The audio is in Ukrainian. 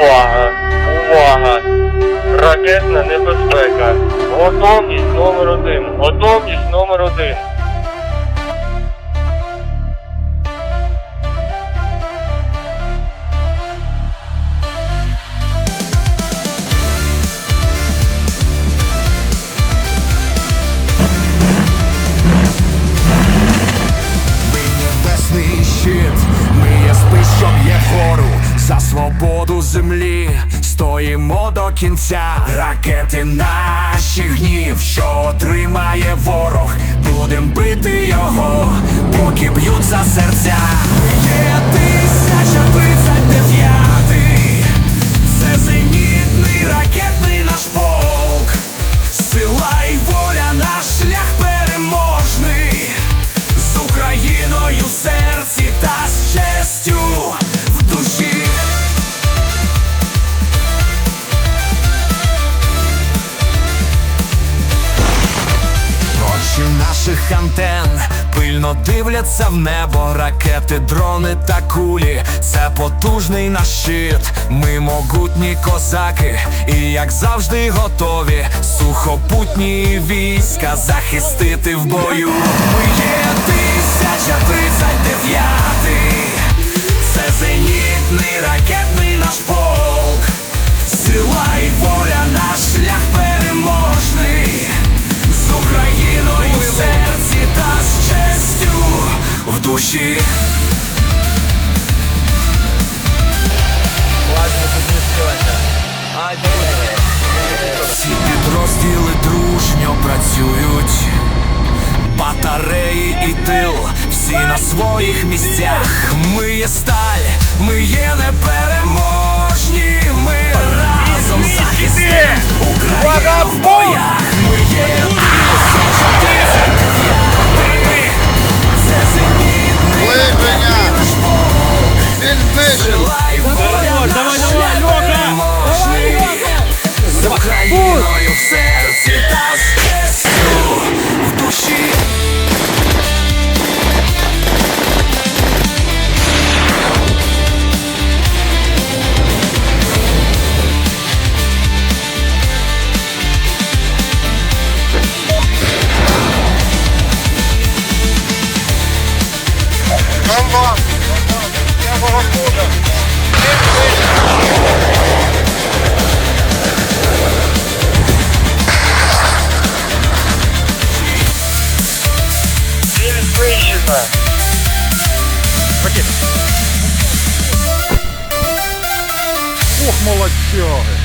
Увага! Увага! Ракетна небезпека. Готовність номер один. Готовність номер один. Ми небесний щит, ми є спис, що б'є вгору за свободу землі. Стоїмо до кінця, ракети наші гнів, що отримає ворог. Будем бити його, поки б'ють за серця. Є тисяча тридцять наших антен пильно дивляться в небо, ракети, дрони та кулі. Це потужний наш щит. Ми могутні козаки, і як завжди готові сухопутні війська захистити в бою. Ми є тисяча тридцять дев'ятий. Душі. Всі підрозділи дружньо працюють. Батареї і тил, всі на своїх місцях. Ми є сталь, ми є непереможні. Україною в Ух, молодцяги!